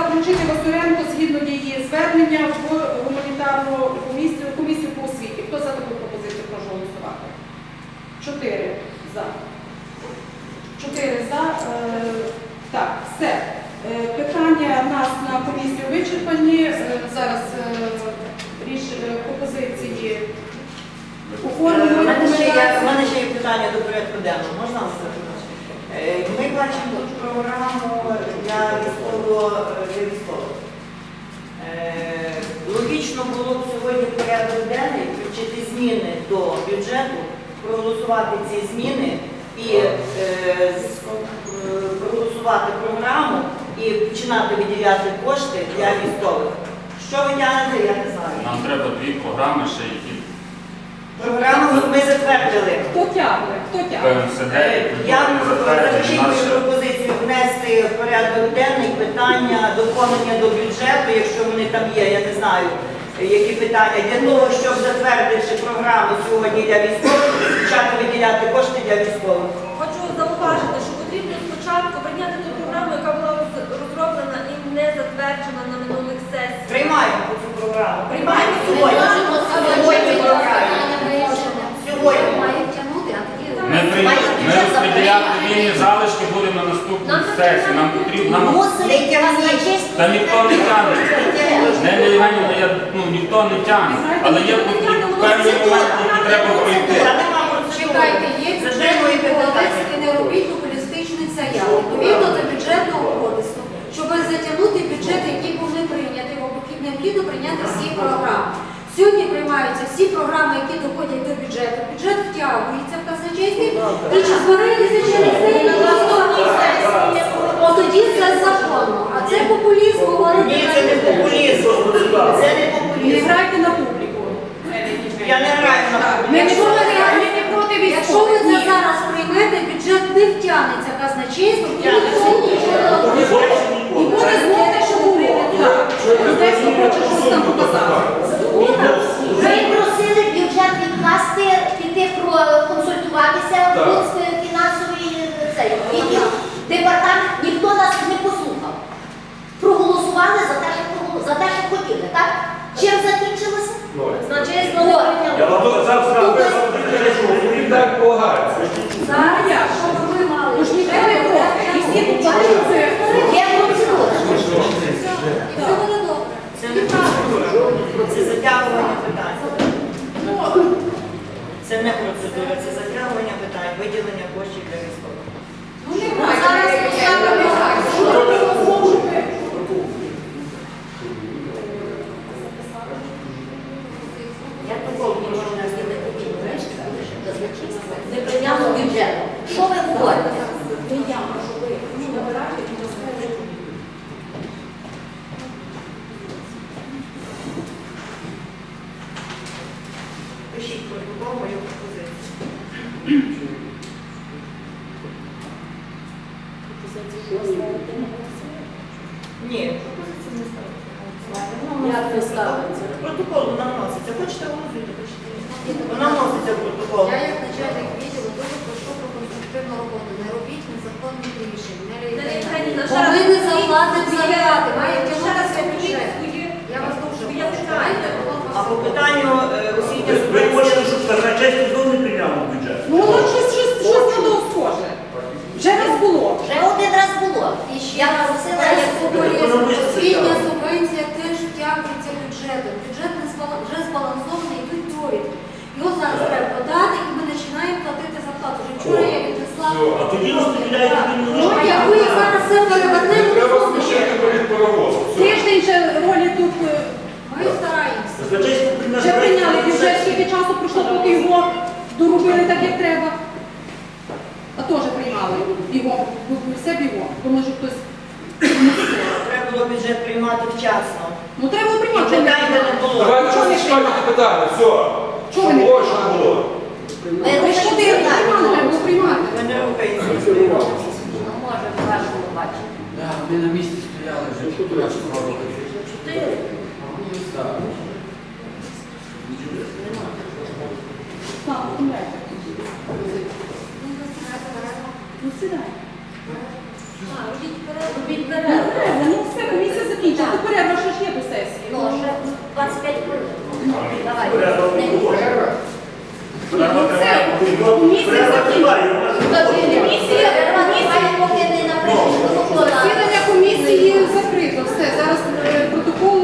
включити Василенко згідно її звернення в гуманітарну комісію, комісію по освіті. Хто за таку пропозицію прошу голосувати? Чотири за. Чотири за. Е, Так, все. Е, Питання нас на комісію вичерпані. Е, Зараз рішення пропозиції У мене ще є, питання до порядку денного. Можна вас Е, Ми бачимо тут програму для військового для військових. Е, Логічно було б сьогодні в порядок денний включити зміни до бюджету, проголосувати ці зміни і е, е, проголосувати програму і починати виділяти кошти для військових. Що ви тягнете, я не знаю. Нам треба дві програми ще, які Програму ми затвердили. Хто тягне? Хто тягне? ПМСД Я культурні затверджені запишіть мою наші. пропозицію внести в порядок денний питання доповнення до бюджету, якщо вони там є, я не знаю, які питання, для того, щоб затвердивши програму сьогодні для військових, почати виділяти кошти для військових. Хочу зауважити, що потрібно спочатку прийняти ту програму, яка була розроблена і не затверджена на минулих сесіях. Приймаємо цю програму. Приймаємо сьогодні. Сьогодні програму. Сьогодні. Ми, при... ми розподіляти вільні залишки будемо на наступній Нам потрібно. Нам... Та ніхто не тягне. Неля Євгенівна, я, ну, ніхто не тягне. Але є певні моменти, які треба пройти. Чекайте, є бюджетний кодекс і не робіть популістичних заяв. Відповідно до бюджетного кодексу, щоб затягнути бюджет, який були прийняті, в- необхідно прийняти всі програми. Сьогодні приймаються всі програми, які доходять до бюджету. Бюджет втягується в казначействі і чи збирається через Тоді це законно. А це популізм говорити. Ні, це не популізм. Це не Не грайте на публіку. Я не граю на публіку. Якщо ви це зараз приймете, бюджет не втягнеться казначейством, і ніхто нічого не І буде змоги, що було. Так. Одеський хоче щось там показати. Ви просили бюджет відкласти, піти проконсультуватися в фінансовий е, цей відділ, департамент, ніхто нас не послухав. Проголосували за те, що проголо- за те, що хотіли, так? Чим закінчилося? Значить, От. Я вам казав зразу, що він так погається. Зараз, що ви мали? Тож ніхто не проти. І всі тут бачать цифри. Є процедура. І все буде добре. Це не процедура. Це затягування питань. Це не процедура, це затягування питань, виділення коштів для військових. Ну не А зараз поставимо Я такого не можу внести не повинні речі, тому що казначейство не прийняло бюджету. Що ви говорите? Не я, можу ви. Ну, набирайте і розкажете. Пишіть протокол мою пропозицію. Ні, пропозицію не. Як ставите? Протокол вона вноситься. Хочете голосуйте, хочете. ні. Вона вноситься в протокол. Я як начальник відділу дуже прошу про конструктивну роботу. Не робіть незаконних рішень. Не Наталія лейте. Євгенівна, ще раз Повинні заплатити зарплати, має ще раз тягнутися повторіть бюджет. своє- Я вас дуже своє прошу. питання. А по питанню е, освітня Ви субвенція. хочете, щоб казначейство знову не прийняло бюджет? Ну, воно щось, щось, щось на того схоже. Вже раз було. Вже один раз було. І ще я просила, як популізм. Освітня субвенція теж втягується бюджетом. Бюджет не вже збалансований, йдуть довідки. Його зараз треба подати, і ми починаємо платити зарплату. Вже вчора я віднесла. А тоді розподіляєте Ну, як ви зараз це перевернемо, то Тиждень ще ролі тут е, ми стараємося. Казначейство вже прийняли бюджет, скільки часу пройшло, поки його доробили так, як треба. А теж приймали бігом, ну, все бігом, бо не встиг. Треба було бюджет приймати вчасно. Ну треба було І приймати. питань би не було. Давайте Чого не розпочинати питання, все. Чого ви не Було, що було. Ми Ви ж туди приймали, треба було приймати. Ми не рухаємося. Ну, може, в вашому баченні. Да, Ми на місці стояли вже 14 років. Чотири. Так. Ну, ви знаєте, Ну, сідай. Комісія закінчила. Це перерва, ж є до сесії. Ну, ще 25 хвилин. Давай. Все, комісія закінчила. Комісія, комісія, поки не напишуть протокол. засідання комісії закрито. Все, зараз е, протокол,